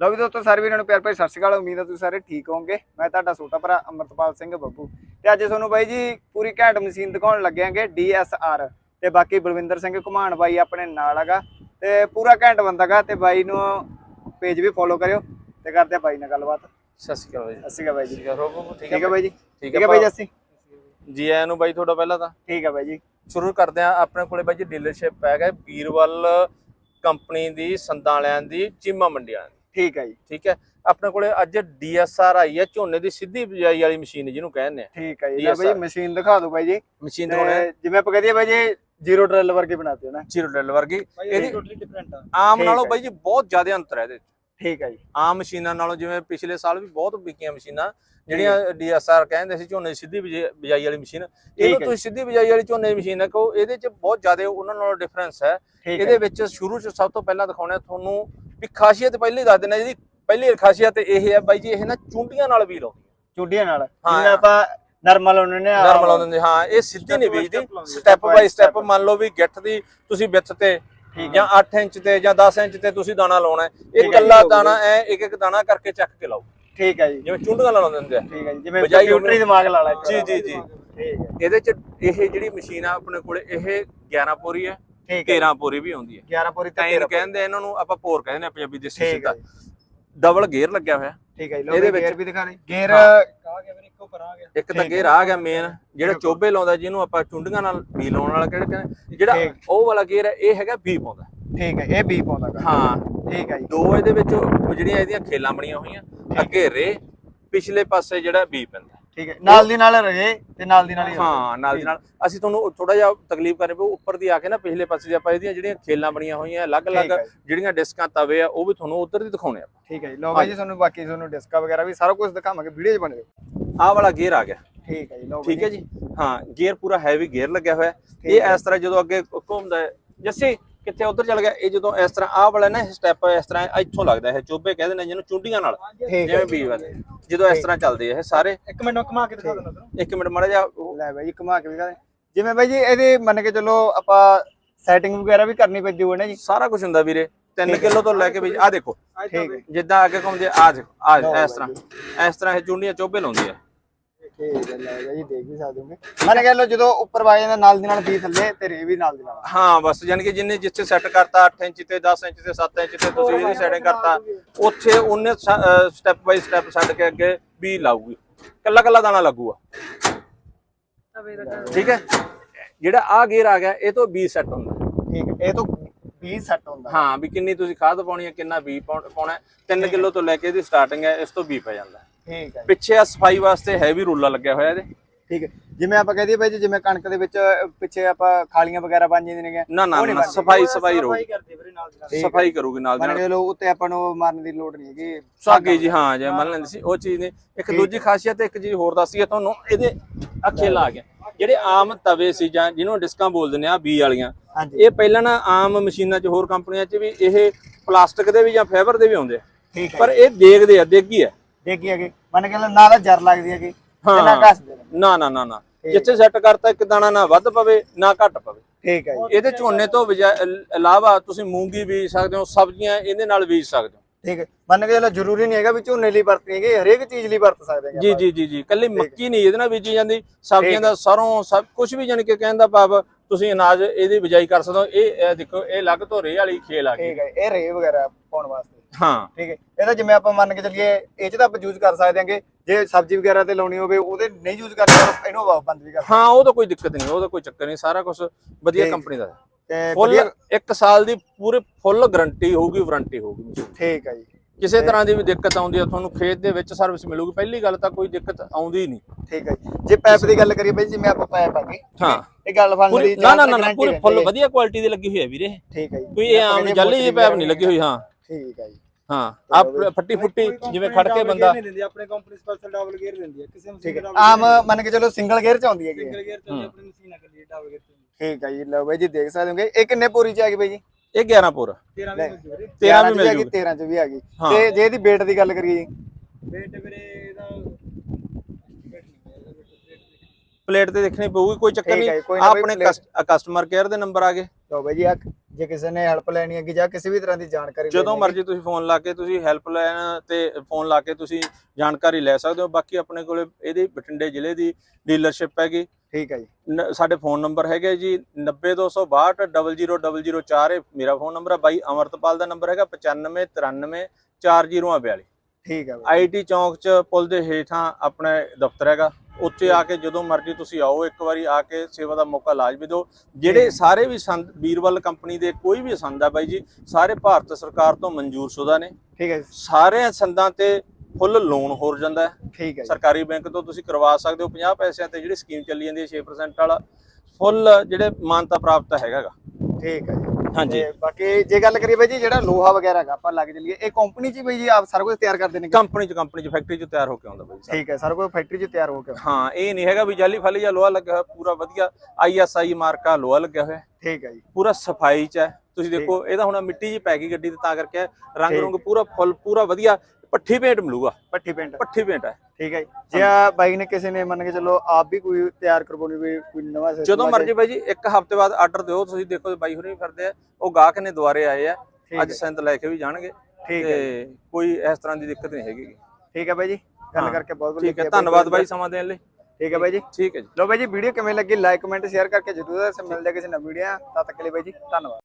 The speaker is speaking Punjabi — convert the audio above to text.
ਲਓ ਵੀ ਦੋਸਤੋ ਸਾਰੇ ਵੀਰਾਂ ਨੂੰ ਪਿਆਰ ਭਰੀ ਸਤਿ ਸ਼੍ਰੀ ਅਕਾਲ। ਉਮੀਦ ਹੈ ਤੁਸੀਂ ਸਾਰੇ ਠੀਕ ਹੋਵੋਗੇ। ਮੈਂ ਤੁਹਾਡਾ ਛੋਟਾ ਭਰਾ ਅਮਰਤਪਾਲ ਸਿੰਘ ਬੱਬੂ। ਤੇ ਅੱਜ ਤੁਹਾਨੂੰ ਬਾਈ ਜੀ ਪੂਰੀ ਘੈਂਟ ਮਸ਼ੀਨ ਦਿਖਾਉਣ ਲੱਗਿਆਂਗੇ DSR ਤੇ ਬਾਕੀ ਬਲਵਿੰਦਰ ਸਿੰਘ ਘੁਮਾਣ ਬਾਈ ਆਪਣੇ ਨਾਲ ਹੈਗਾ। ਤੇ ਪੂਰਾ ਘੈਂਟ ਬੰਦਾਗਾ ਤੇ ਬਾਈ ਨੂੰ ਪੇਜ ਵੀ ਫੋਲੋ ਕਰਿਓ। ਤੇ ਕਰਦੇ ਆ ਬਾਈ ਨਾਲ ਗੱਲਬਾਤ। ਸਤਿ ਸ਼੍ਰੀ ਅਕਾਲ ਸਤਿ ਸ਼੍ਰੀ ਅਕਾਲ ਬਾਈ ਜੀ। ਜੀ ਠੀਕ ਹੈ ਬਾਈ ਜੀ। ਠੀਕ ਹੈ ਬਾਈ ਜੱਸੀ? ਜੀ ਆਇਆਂ ਨੂੰ ਬਾਈ ਤੁਹਾਡਾ ਪਹਿਲਾਂ ਤਾਂ। ਠੀਕ ਹੈ ਬਾਈ ਜੀ। ਸ਼ੁਰੂ ਕਰਦੇ ਆ ਆਪਣੇ ਕੋਲੇ ਬਾਈ ਜੀ ਡੀਲਰਸ਼ਿਪ ਹੈਗਾ ਵੀਰਵਲ ਕੰਪਨੀ ਦੀ ਸੰਦਾਂ ਵਾਲਿਆਂ ਦੀ ਚੀਮਾ ਮੰਡੀ ਵਾਲਿਆਂ ਠੀਕ ਹੈ ਜੀ। ਠੀਕ ਹੈ। ਆਪਣੇ ਕੋਲੇ ਅੱਜ ਡੀਐਸਆਰ ਆਈ ਹੈ ਝੋਨੇ ਦੀ ਸਿੱਧੀ ਬਿਜਾਈ ਵਾਲੀ ਮਸ਼ੀਨ ਜਿਹਨੂੰ ਕਹਿੰਦੇ ਆ। ਠੀਕ ਹੈ ਜੀ। ਲੈ ਬਾਈ ਮਸ਼ੀਨ ਦਿਖਾ ਦਿਓ ਬਾਈ ਜੀ। ਮਸ਼ੀਨ ਦਿਖਾਉਣੇ ਤੇ ਜਿਵੇਂ ਆਪਾਂ ਕਹਦੇ ਬਾਈ ਜੀ ਜ਼ੀਰੋ ਡਰਿਲ ਵਰਗੇ ਬਣਾਤੇ ਹੋ ਨਾ ਜ਼ੀਰੋ ਡੈਲ ਵਰਗੀ। ਇਹਦੀ ਟੋਟਲੀ ਡਿਫਰੈਂਟ ਆ। ਆਮ ਨਾਲੋਂ। ਬਾਈ ਜੀ ਬਹੁਤ ਜ਼ਿਆਦਾ ਅੰਤਰ ਹੈ ਇਹਦੇ 'ਚ ਠੀਕ ਹੈ ਜੀ। ਆਮ ਮਸ਼ੀਨਾਂ ਨਾਲੋਂ ਜਿਵੇਂ ਪਿਛਲੇ ਸਾਲ ਵੀ ਬਹੁਤ ਵਿਕੀਆਂ ਮਸ਼ੀਨਾਂ ਜਿਹੜੀਆਂ ਡੀਐਸਆਰ ਕਹਿੰਦੇ ਸੀ ਝੋਨੇ ਦੀ ਸਿੱਧੀ ਬਿਜਾ- ਬਿਜਾਈ ਵਾਲੀ ਮਸ਼ੀਨ। ਇਹਨੂੰ। ਤੁਸੀਂ ਸਿੱਧੀ ਬਿਜਾਈ ਵਾਲੀ ਝੋਨੇ ਦੀ ਮਸ਼ੀਨ ਹੈ ਕਹੋ ਇਹਦੇ 'ਚ ਬਹੁਤ ਜ਼ਿਆਦਾ ਉਹਨਾਂ ਨਾਲੋਂ ਡਿਫਰੈਂਸ ਹੈ। ਇਹਦੇ ਵਿੱਚ ਸ਼ੁਰੂ ਚ ਸਭ ਤੋਂ ਪਹਿਲਾਂ ਦਿਖਾਉਣਾ ਤੁਹਾਨੂੰ ਵੀ ਖਾਸੀਅਤ ਪਹਿਲੇ ਦੱਸ ਦਿੰਦਾ ਜਿਹਦੀ ਪਹਿਲੀ ਖਾਸੀਅਤ ਇਹ ਹੈ ਬਾਈ ਜੀ ਇਹ ਨਾ ਚੁੰਡੀਆਂ ਨਾਲ ਵੀ ਲਾਉਂਦੀ ਚੁੰਡੀਆਂ ਨਾਲ। ਹਾਂ। ਜਿਵੇਂ ਆਪਾਂ ਨਰਮਲ ਲਾਉਣੇ ਨੇ ਨਰਮ ਲਾਉਂਦੇ ਨੇ ਹਾਂ ਇਹ ਸਿੱਧੀ ਨਹੀਂ ਬੀਜਦੀ। ਲਾਉਂਦੇ। Step by step. ਮੰਨ ਲਓ ਵੀ ਗਿੱਠ ਦੀ ਤੁਸੀਂ ਵਿੱਥ ਤੇ ਜਾਂ 8 ਇੰਚ ਤੇ ਜਾਂ 10 ਇੰਚ ਤੇ ਤੁਸੀਂ ਦਾਣਾ ਲਾਉਣਾ ਇਹ ਜੀ, ਕੱਲਾ ਹੋ ਦਾਣਾ ਐ ਇੱਕ ਇੱਕ ਦਾਣਾ ਕਰਕੇ ਚੱਕ ਕੇ ਲਾਓ। ਠੀਕ ਹੈ ਜੀ। ਜਿਵੇਂ ਚੁੰਡੀਆਂ ਲਾਉਂਦੇ ਹੁੰਦੇ ਆ। ਠੀਕ ਹੈ ਜੀ ਜਿਵੇਂ ਕੰਪਿਊਟਰੀ ਦਿਮਾਗ ਲਾ ਲਾ ਜੀ। ਜੀ ਜੀ। ਠੀਕ ਹੈ। ਇਹਦੇ ਚ ਇਹ ਜਿਹੜੀ ਮਸ਼ੀਨ ਆ ਆਪਣੇ ਕੋਲੇ ਇਹ 11 ਪੋਰੀ ਹੈ। ਠੀਕ ਹੈ 13 ਪੋਰੀ ਵੀ ਆਉਂਦੀ ਹੈ। 11 ਪੂਰੀ ਤੇ ਟਾਈਨ 13 ਕਹਿੰਦੇ ਇਹਨਾਂ ਨੂੰ ਆਪਾਂ ਪੋਰ ਕਹਿੰਦੇ ਆ ਪੰਜਾਬੀ ਦੇ ਠੀਕ ਹੈ ਸਿੱਧਾ। ਡਬਲ ਗੇਅਰ ਲੱਗਿਆ ਹੋਇਆ। ਠੀਕ ਹੈ ਜੀ ਲੋ ਇਹਦੇ ਵਿੱਚ- ਵੀ ਦਿਖਾ ਦੇ ਗੇਅਰ। ਕਾ ਗਿਆ ਇੱਕੋ ਪਰ ਆ ਗਿਆ। ਇੱਕ ਤਾਂ ਗੇਅਰ ਆ ਗਿਆ ਮੇਨ ਜਿਹੜਾ ਚੋਬੇ ਲਾਉਂਦਾ ਜਿਹਨੂੰ ਆਪਾਂ ਚੁੰਡੀਆਂ ਨਾਲ ਵੀ ਲਾਉਣ ਵਾਲਾ ਕਿਹੜਾ ਕਹਿੰਦੇ ਜਿਹੜਾ ਠੀਕ। ਉਹ ਵਾਲਾ ਗੇਅਰ ਹੈ ਇਹ ਹੈਗਾ ਵੀ ਪਾਉਂਦਾ। ਠੀਕ ਹੈ ਇਹ ਵੀ ਪਾਉਂਦਾ ਗਾ। ਹਾਂ। ਠੀਕ ਹੈ ਜੀ। ਦੋ ਇਹਦੇ ਵਿੱਚ ਉਹ ਜਿਹੜੀਆਂ ਇਹਦੀਆਂ ਖੇਲਾਂ ਬਣੀਆਂ ਹੋਈਆਂ ਅੱਗੇ ਰੇ ਪਿਛਲੇ ਪਾਸੇ ਜਿਹੜਾ ਵੀ ਪੈਂਦਾ। ਠੀਕ ਹੈ ਨਾਲ ਦੀ ਨਾਲ ਰਹੇ ਤੇ ਨਾਲ ਦੀ ਨਾਲ ਹੀ ਹਾਂ ਨਾਲ ਦੀ ਨਾਲ। ਅਸੀਂ ਤੁਹਾਨੂੰ ਥੋੜਾ ਜਿਹਾ ਤਕਲੀਫ ਕਰਨੀ ਪਊ ਉੱਪਰ ਦੀ ਆ ਕੇ ਨਾ ਪਿਛਲੇ ਪਾਸੇ ਦੀ ਆਪਾਂ ਇਹਦੀਆਂ ਜਿਹੜੀਆਂ ਖੇਲਾਂ ਬਣੀਆਂ ਹੋਈਆਂ ਅਲੱਗ-ਅਲੱਗ। ਜਿਹੜੀਆਂ ਡਿਸਕਾਂ ਤਵੇ ਆ ਉਹ ਵੀ ਤੁਹਾਨੂੰ ਉੱਧਰ ਦੀ ਦਿਖਾਉਣੇ ਆ ਠੀਕ ਹੈ ਜੀ ਲੋ ਬਾਈ ਜੀ ਤੁਹਾਨੂੰ ਬਾਕੀ ਤੁਹਾਨੂੰ ਡਿਸਕਾ ਵਗੈਰਾ ਵੀ ਸਾਰਾ ਕੁਝ ਦਿਖਾਵਾਂਗੇ ਵੀਡੀਓ 'ਚ ਬਣੇ ਆਹ ਵਾਲਾ ਗੇਅਰ ਆ ਗਿਆ। ਠੀਕ ਹੈ ਜੀ ਲੋ ਠੀਕ ਹੈ ਜੀ। ਹਾਂ ਗੇਅਰ ਪੂਰਾ ਹੈਵੀ ਗੇਅਰ ਲੱਗਿਆ ਹੋਇਆ। ਇਹ ਇਸ ਤਰ੍ਹਾਂ ਜਦੋਂ ਅੱਗੇ ਘੁੰਮਦਾ ਹੈ। ਜੱਸੀ ਕਿੱਥੇ ਉਧਰ ਚਲ ਗਿਆ ਇਹ ਜਦੋਂ ਇਸ ਤਰ੍ਹਾਂ ਆਹ ਵਾਲਾ ਨਾ ਸਟੈਪ ਇਸ ਤਰ੍ਹਾਂ ਇੱਥੋਂ ਲੱਗਦਾ ਇਹ ਚੋਬੇ ਕਹਿੰਦੇ ਨੇ ਜਿਹਨੂੰ ਚੁੰਡੀਆਂ ਨਾਲ ਜਿਵੇਂ ਵੀ ਵਾਲੇ ਜਦੋਂ ਇਸ ਤਰ੍ਹਾਂ ਚੱਲਦੇ ਆ ਇਹ ਸਾਰੇ। ਇੱਕ ਮਿੰਟ ਘੁਮਾ ਕੇ ਦਿਖਾ ਤੈਨੂੰ। ਇੱਕ ਮਿੰਟ ਮਾੜਾ ਉਹ- ਲੈ ਬਾਈ ਜੀ ਘੁਮਾ ਕੇ ਦਿਖਾ ਜਿਵੇਂ ਬਾਈ ਜੀ ਇਹਦੇ ਮੰਨ ਕੇ ਚੱਲੋ ਆਪਾਂ ਸੈਟਿੰਗ ਵਗੈਰਾ ਵੀ ਕਰਨੀ ਪੈਂਦੀ ਨਾ ਜੀ। ਸਾਰਾ ਕੁਝ ਹੁੰਦਾ ਵੀਰੇ 3 ਕਿਲੋ ਤੋਂ ਲੈ ਕੇ ਵੀ ਆਹ ਦੇਖੋ। ਜਿੱਦਾਂ ਅੱਗੇ ਘੁੰਮਦੇ ਆ ਦੇਖੋ ਆਹ ਇਸ ਤਰ੍ਹਾਂ। ਇਸ ਤਰ੍ਹਾਂ ਇਹ ਚੁੰਡੀਆਂ ਚੋਬੇ ਲਾਉਂਦੀ ਆ। ਠੀਕ ਹੈ ਲੈ ਬਾਈ ਜੀ ਦੇਖ ਵੀ ਸਕਦੇ ਹੋਗੇ। ਮੰਨ ਕੇ ਲੋ ਜਦੋਂ ਉੱਪਰ ਵਾਜੇ ਦਾ ਨਾਲ ਦੀ ਨਾਲ ਵੀ ਥੱਲੇ ਤੇ ਰੇ ਵੀ ਨਾਲ ਦੀ ਨਾਲ ਹਾਂ ਬਸ ਯਾਨੀ ਕਿ ਜਿੰਨੇ ਜਿੱਥੇ ਸੈੱਟ ਕਰਤਾ 8 ਇੰਚ ਤੇ 10 ਇੰਚ ਤੇ 7 ਇੰਚ ਤੇ ਤੁਸੀਂ ਇਹਦੀ ਸੈਟਿੰਗ ਕਰਤਾ ਉੱਥੇ ਉਹਨੇ ਸਟੈਪ ਬਾਈ ਸਟੈਪ ਛੱਡ ਕੇ ਅੱਗੇ ਵੀ ਲਾਊਗੀ। ਕੱਲਾ ਕੱਲਾ ਦਾਣਾ ਲੱਗੂਗਾ। ਠੀਕ ਹੈ? ਜਿਹੜਾ ਆ ਗੇਅਰ ਆ ਗਿਆ ਇਹ ਤੋਂ ਬੀ ਸੈੱਟ ਹੁੰਦਾ। ਠੀਕ ਹੈ ਇਹ ਤੋਂ 20 ਸੈੱਟ ਹੁੰਦਾ। ਹਾਂ ਵੀ ਕਿੰਨੀ ਤੁਸੀਂ ਖਾਦ ਪਾਉਣੀ ਹੈ ਕਿੰਨਾ ਬੀ ਪਾਉਣਾ 3 ਕਿਲੋ ਤੋਂ ਲੈ ਕੇ ਇਹਦੀ ਸਟਾਰਟਿੰਗ ਹੈ ਇਸ ਤੋਂ ਬੀ ਪੈ ਜਾਂਦਾ। ਠੀਕ ਹੈ ਜੀ, ਪਿੱਛੇ ਆ ਸਫ਼ਾਈ ਵਾਸਤੇ ਹੈਵੀ ਰੂਲਾ ਲੱਗਿਆ ਹੋਇਆ ਇਹਦੇ। ਠੀਕ ਹੈ ਜਿਵੇਂ ਆਪਾਂ ਕਹਦੇ ਬਾਈ ਜੀ ਜਿਵੇਂ ਕਣਕ ਦੇ ਵਿੱਚ ਪਿੱਛੇ ਆਪਾਂ ਖਾਲੀਆਂ ਵਗੈਰਾ ਬਣ ਜਾਂਦੀਆਂ ਨਾ ਨਾ ਨਾ। ਸਫ਼ਾਈ ਸਫ਼ਾਈ ਨਾਲ ਸਫ਼ਾਈ ਕਰੂਗੀ ਨਾਲ ਦੀ ਮੰਨ ਨਾਲ। ਲੋ ਉੱਤੇ ਆਪਾਂ ਨੂੰ ਮਾਰਨ ਦੀ ਲੋੜ ਨਹੀਂ ਹੈਗੀ। ਸਾਗੇ ਜੀ ਹਾਂ ਜੇ ਮੰਨ ਲੈਂਦੇ ਸੀ ਉਹ ਚੀਜ਼ ਨੇ। ਇੱਕ ਦੂਜੀ ਖਾਸੀਅਤ ਇੱਕ ਚੀਜ਼ ਹੋਰ ਦੱਸੀ ਹੈ ਤੁਹਾਨੂੰ ਇਹਦੇ ਅੱਖੇ ਲਾ ਗਿਆ ਜਿਹੜੇ ਆਮ ਤਵੇ ਸੀ ਜਾਂ ਜਿਹਨੂੰ ਡਿਸਕਾਂ ਬੋਲ ਦਿੰਦੇ ਆ ਬੀ ਵਾਲੀਆਂ ਇਹ ਪਹਿਲਾਂ ਨਾ ਆਮ ਮਸ਼ੀਨਾਂ 'ਚ ਹੋਰ ਕੰਪਨੀਆਂ 'ਚ ਵੀ ਇਹ ਪਲਾਸਟਿਕ ਦੇ ਵੀ ਜਾਂ ਫਾਈਬਰ ਦੇ ਵੀ ਆਉਂਦੇ ਪਰ ਇਹ ਦੇਖਦੇ ਆ ਦੇਗੀ ਆ। ਦੇਖੀ ਹੈਗੇ। ਮੰਨ ਕੇ ਲੋ ਨਾ ਤਾਂ ਜਰ ਲੱਗਦੀ ਹੈਗੀ। ਤੇ ਨਾ ਹਾਂ ਘਸ ਦੇ ਨਾ ਨਾ ਨਾ ਨਾ। ਜਿੱਥੇ ਸੈੱਟ ਕਰਤਾ ਇੱਕ ਦਾਣਾ ਨਾ ਵੱਧ ਪਵੇ ਨਾ ਘੱਟ ਪਵੇ। ਠੀਕ ਹੈ ਜੀ। ਇਹਦੇ ਝੋਨੇ ਤੋਂ ਇਲਾਵਾ ਤੁਸੀਂ ਮੂੰਗੀ ਬੀਜ ਸਕਦੇ ਹੋ ਸਬਜ਼ੀਆਂ ਇਹਦੇ ਨਾਲ ਬੀਜ ਸਕਦੇ ਹੋ। ਠੀਕ ਹੈ। ਮੰਨ ਕੇ ਚਲੋ ਜ਼ਰੂਰੀ ਨਹੀਂ ਹੈਗਾ ਵੀ ਝੋਨੇ ਲਈ ਵਰਤਣੀ ਹੈਗੀ ਹਰੇਕ ਚੀਜ਼ ਲਈ ਵਰਤ ਸਕਦੇ ਹੈਗੇ ਜੀ। ਜੀ ਜੀ ਜੀ। ਕੱਲੀ ਮੱਕੀ ਨਹੀਂ ਇਹਦੇ ਨਾਲ ਬੀਜੀ ਜਾਂਦੀ। ਸਬਜ਼ੀਆਂ ਦਾ ਸਰੋਂ ਸਭ ਕੁਝ ਵੀ ਜਾਣੀ ਕਿ ਕਹਿਣ ਦਾ ਭਾਵ ਤੁਸੀਂ ਅਨਾਜ ਇਹਦੀ ਬਿਜਾਈ ਕਰ ਸਕਦੇ ਹੋ। ਇਹ ਇਹ ਦੇਖੋ ਇਹ ਲੱਗ ਤੋਂ ਰੇ ਵਾਲੀ ਖੇਲ ਆ ਗਈ। ਠੀਕ ਹੈ। ਇਹ ਰੇ ਵਗੈਰਾ ਪਾਉਣ ਵਾਸਤੇ। ਹਾਂ। ਠੀਕ ਹੈ। ਇਹਦਾ ਜਿਵੇਂ ਆਪਾਂ ਮੰਨ ਕੇ ਚੱਲੀਏ ਇਹ ਚ ਤਾਂ ਆਪਾਂ ਯੂਜ਼ ਕਰ ਸਕਦੇ ਹਾਂਗੇ। ਜੇ ਸਬਜ਼ੀ ਵਗੈਰਾ ਤੇ ਲਾਉਣੀ ਹੋਵੇ ਉਹਦੇ ਨਹੀਂ ਯੂਜ਼ ਕਰਨੀ ਤਾਂ ਇਹਨੂੰ ਆਪਾਂ ਬੰਦ ਵੀ ਕਰ ਹਾਂ ਉਹ ਤਾਂ ਕੋਈ ਦਿੱਕਤ ਨਹੀਂ ਉਹਦਾ ਕੋਈ ਚੱਕਰ ਨਹੀਂ ਸਾਰਾ ਕੁਝ ਵਧੀਆ। ਕੰਪਨੀ ਦਾ ਹੈ। ਤੇ ਫੁੱਲ ਵਧੀਆ- 1 ਸਾਲ ਦੀ ਪੂਰੇ ਫੁੱਲ ਗਾਰੰਟੀ ਹੋਊਗੀ ਵਾਰੰਟੀ ਹੋਊਗੀ। ਠੀਕ ਹੈ ਜੀ। ਕਿਸੇ ਤਰ੍ਹਾਂ ਦੀ ਵੀ ਦਿੱਕਤ ਆਉਂਦੀ ਹੈ ਤੁਹਾਨੂੰ ਖੇਤ ਦੇ ਵਿੱਚ ਸਰਵਿਸ ਮਿਲੂਗੀ ਪਹਿਲੀ ਗੱਲ ਤਾਂ ਕੋਈ ਦਿੱਕਤ ਆਉਂਦੀ ਨਹੀਂ। ਠੀਕ ਹੈ ਜੀ। ਜੇ ਪਾਈਪ ਦੀ ਗੱਲ ਕਰੀਏ ਬਾਈ ਜਿਵੇਂ ਆਪਾਂ ਪਾਈਪ ਆ ਗਏ ਹਾਂ। ਇਹ ਗੱਲ ਪੂਰੀ ਦੀ ਨਾ ਨਾ ਨਾ ਪੂਰੀ ਫੁੱਲ। ਵਧੀਆ ਕੁਆਲਿਟੀ ਦੀ ਲੱਗੀ ਹੋਈ ਹੈ ਵੀਰੇ। ਠੀਕ ਹੈ ਜੀ। ਕੋਈ ਇਹ ਆਮ ਜਾਲੀ ਜੀ ਪੈਪ ਨਹੀਂ ਲੱਗੀ ਹੋਈ ਹਾਂ। ਠੀਕ ਹੈ ਜੀ। ਹਾਂ ਆ ਫੱਟੀ ਫੁੱਟੀ ਜਿਵੇਂ ਖੜ ਕੇ ਬੰਦਾ ਨਹੀਂ ਦਿੰਦੀ ਆਪਣੇ ਕੰਪਨੀ ਸਪੈਸ਼ਲ ਡਬਲ ਗੇਅਰ ਦਿੰਦੀ ਹੈ ਕਿਸੇ ਠੀਕ ਮਸ਼ੀਨ ਹੈ ਦਾ ਆਮ ਮੰਨ ਕੇ ਚਲੋ ਸਿੰਗਲ ਗੇਅਰ ਚ ਆਉਂਦੀ ਹੈਗੀ ਸਿੰਗਲ ਗੇਅਰ ਤੇ ਆਪਣੀ ਮਸ਼ੀਨ ਆ ਕੱਲੀ ਡਬਲ ਗੇਅਰ ਠੀਕ ਹੈ ਜੀ ਲਓ ਬਾਈ ਜੀ ਦੇਖ ਸਕਦੇ ਹੋਗੇ ਇਹ ਕਿੰਨੇ ਪੂਰੀ ਚ ਆ ਗਈ ਬਾਈ ਜੀ? ਇਹ 11 ਪੂਰਾ। 13 ਵੀ ਮਿਲ ਜੂ ਵੀਰੇ 13 ਵੀ ਚ ਮਿਲ ਜੂਗੀ। 13 ਚ ਵੀ ਆ ਗਈ। ਤੇ ਜੇ ਇਹਦੀ weight ਦੀ ਗੱਲ ਕਰੀਏ ਜੀ। ਵੇਟ ਵੀਰੇ ਇਹਦਾ ਪਲੇਟ ਤੇ ਦੇਖਣੀ ਪਊਗੀ ਕੋਈ ਚੱਕਰ ਨਹੀਂ। ਆਪਣੇ ਕਸਟਮਰ ਕੇਅਰ ਦੇ ਨੰਬਰ ਆ ਗਏ। ਲਓ ਬਾਈ ਜੀ ਆ ਜੇ ਕਿਸੇ ਨੇ ਹੈਲਪ ਲੈਣੀ ਹੈਗੀ ਜਾਂ ਕਿਸੇ ਵੀ ਤਰ੍ਹਾਂ ਦੀ ਜਾਣਕਾਰੀ ਜਦੋਂ ਲੈਣੀ ਮਰਜ਼ੀ ਤੁਸੀਂ ਫੋਨ ਲਾ ਕੇ ਤੁਸੀਂ ਹੈਲਪਲਾਈਨ ਤੇ ਫੋਨ ਲਾ ਕੇ ਤੁਸੀਂ ਜਾਣਕਾਰੀ ਲੈ ਸਕਦੇ ਹੋ। ਬਾਕੀ ਆਪਣੇ ਕੋਲੇ ਇਹਦੀ ਬਠਿੰਡੇ ਜ਼ਿਲ੍ਹੇ ਦੀ ਡੀਲਰਸ਼ਿਪ ਹੈਗੀ। ਠੀਕ ਹੈ ਜੀ। ਸਾਡੇ ਫੋਨ ਨੰਬਰ ਹੈਗੇ ਜੀ 90262 00004 ਇਹ ਮੇਰਾ ਫੋਨ ਨੰਬਰ ਹੈ ਬਾਈ ਅਮਰਤਪਾਲ ਦਾ ਨੰਬਰ ਹੈਗਾ 9593 4042 ਠੀਕ ਹੈ ਬਾਈ। ਆਈਟੀ ਚੌਂਕ ਚ ਪੁਲ ਦੇ ਹੇਠਾਂ ਆਪਣਾ ਦਫ਼ਤਰ ਹੈਗਾ। ਉੱਥੇ ਆ ਕੇ ਜਦੋਂ ਮਰਜ਼ੀ ਤੁਸੀਂ ਆਓ ਇੱਕ ਵਾਰੀ ਆ ਕੇ ਸੇਵਾ ਦਾ ਮੌਕਾ ਲਾਜ਼ਮੀ ਦਿਓ। ਜਿਹੜੇ ਸਾਰੇ ਵੀ ਸੰਦ ਬੀਰਵਲ ਕੰਪਨੀ ਦੇ ਕੋਈ ਵੀ ਸੰਦ ਆ ਬਾਈ ਜੀ ਸਾਰੇ ਭਾਰਤ ਸਰਕਾਰ ਤੋਂ ਮਨਜ਼ੂਰਸ਼ੁਦਾ ਨੇ। ਠੀਕ ਹੈ ਜੀ, ਸਾਰੇ ਸੰਦਾਂ ਤੇ ਫੁੱਲ ਲੋਨ ਹੋ ਜਾਂਦਾ ਹੈ। ਠੀਕ ਹੈ ਸਰਕਾਰੀ ਬੈਂਕ ਤੋਂ ਤੁਸੀਂ ਕਰਵਾ ਸਕਦੇ ਹੋ 50 ਪੈਸਿਆਂ ਤੇ ਜਿਹੜੀ ਸਕੀਮ ਚੱਲੀ ਜਾਂਦੀ ਹੈ 6% ਵਾਲਾ। ਫੁੱਲ ਜਿਹੜੇ ਮਾਨਤਾ ਪ੍ਰਾਪਤ ਹੈਗਾਗਾ ਠੀਕ ਹੈ ਜੀ। ਹਾਂਜੀ। ਬਾਕੀ ਜੇ ਗੱਲ ਕਰੀਏ ਬਾਈ ਜੀ ਜਿਹੜਾ ਲੋਹਾ ਵਗੈਰਾ ਹੈਗਾ ਆਪਾਂ ਲੱਗ ਚੱਲੀਏ ਇਹ ਕੰਪਨੀ 'ਚ ਬਾਈ ਜੀ ਆਪ ਸਾਰਾ ਕੁਝ ਤਿਆਰ ਕਰਦੇ ਨੇ ਕੰਪਨੀ ਚ ਕੰਪਨੀ ਚ ਫੈਕਟਰੀ ਚ ਤਿਆਰ ਹੋ ਕੇ ਆਉਂਦਾ ਬਾਈ। ਠੀਕ ਹੈ ਸਾਰਾ ਕੁਝ ਫੈਕਟਰੀ 'ਚ ਤਿਆਰ ਹੋ ਕੇ ਹਾਂ ਇਹ ਨਹੀਂ ਹੈਗਾ ਵੀ ਜਾਲੀ ਫਾਲੀ ਜਾਂ ਲੋਹਾ ਲੱਗਿਆ ਹੋਇਆ ਪੂਰਾ ਵਧੀਆ ਆਈਐਸਆਈ ਮਾਰਕਾ ਲੋਹਾ ਲੱਗਿਆ ਹੋਇਆ। ਠੀਕ ਹੈ ਜੀ। ਪੂਰਾ ਸਫ਼ਾਈ ਚ ਹੈ। ਤੁਸੀਂ ਦੇਖੋ ਇਹਦਾ ਹੁਣ ਮਿੱਟੀ ਜੀ ਪੈ ਗਈ ਗੱਡੀ ਤੇ ਤਾਂ ਕਰਕੇ ਰੰਗ। ਰੰਗ ਪੂਰਾ ਫੁੱਲ ਪੂਰਾ ਵਧੀਆ। ਪੱਠੀ ਪੇਂਟ ਮਿਲੂਗਾ। ਪੱਠੀ ਪਿੰਡ ਪੱਠੀ ਪੇਂਟ ਹੈ। ਠੀਕ ਹੈ ਜੀ। ਜੇ ਬਾਈ ਨੇ ਕਿਸੇ ਨੇ ਮੰਨ ਕੇ ਚੱਲੋ ਆਪ ਵੀ ਕੋਈ ਤਿਆਰ ਕਰਵਾਉਣੀ ਵੀ ਕੋਈ ਨਵਾਂ system ਜਦੋਂ ਆ ਮਰਜ਼ੀ ਬਾਈ ਜੀ ਇੱਕ ਹਫ਼ਤੇ ਬਾਅਦ ਆਰਡਰ ਦਿਓ ਤੁਸੀਂ ਦੇਖੋ ਬਾਈ ਹੋਰੀ ਫਿਰਦੇ ਆ ਉਹ ਗਾਹਕ ਨੇ ਦੁਆਰੇ ਆਏ ਆ ਠੀਕ ਅੱਜ ਹੈ, ਸੰਦ ਲੈ ਕੇ ਵੀ ਜਾਣਗੇ। ਠੀਕ ਹੈ। ਤੇ ਕੋਈ ਇਸ ਤਰ੍ਹਾਂ ਦੀ ਦਿੱਕਤ ਨਹੀਂ ਹੈਗੀ। ਠੀਕ ਹੈ ਬਾਈ ਜੀ ਗੱਲ ਹਾਂ, ਕਰਕੇ ਬਹੁਤ ਠੀਕ ਹੈ। ਲੱਗਿਆ। ਧੰਨਵਾਦ ਬਾਈ ਸਮਾਂ ਦੇਣ ਲਈ। ਠੀਕ ਹੈ ਬਾਈ ਜੀ। ਠੀਕ ਹੈ ਜੀ। ਲੋ ਬਾਈ ਜੀ ਵੀਡੀਓ ਕਿਵੇਂ ਲੱਗੀ ਲਾਈਕ ਕਮੈਂਟ ਸ਼ੇਅਰ ਕਰਕੇ ਜਰੂਰ ਦੱਸੋ ਮਿਲਦੇ ਹਾਂ ਕਿਸੇ ਨਵੀਂ ਵੀਡੀਓ ਤਦ ਤੱਕ ਲਈ ਬਾਈ ਜੀ ਧੰਨਵਾਦ।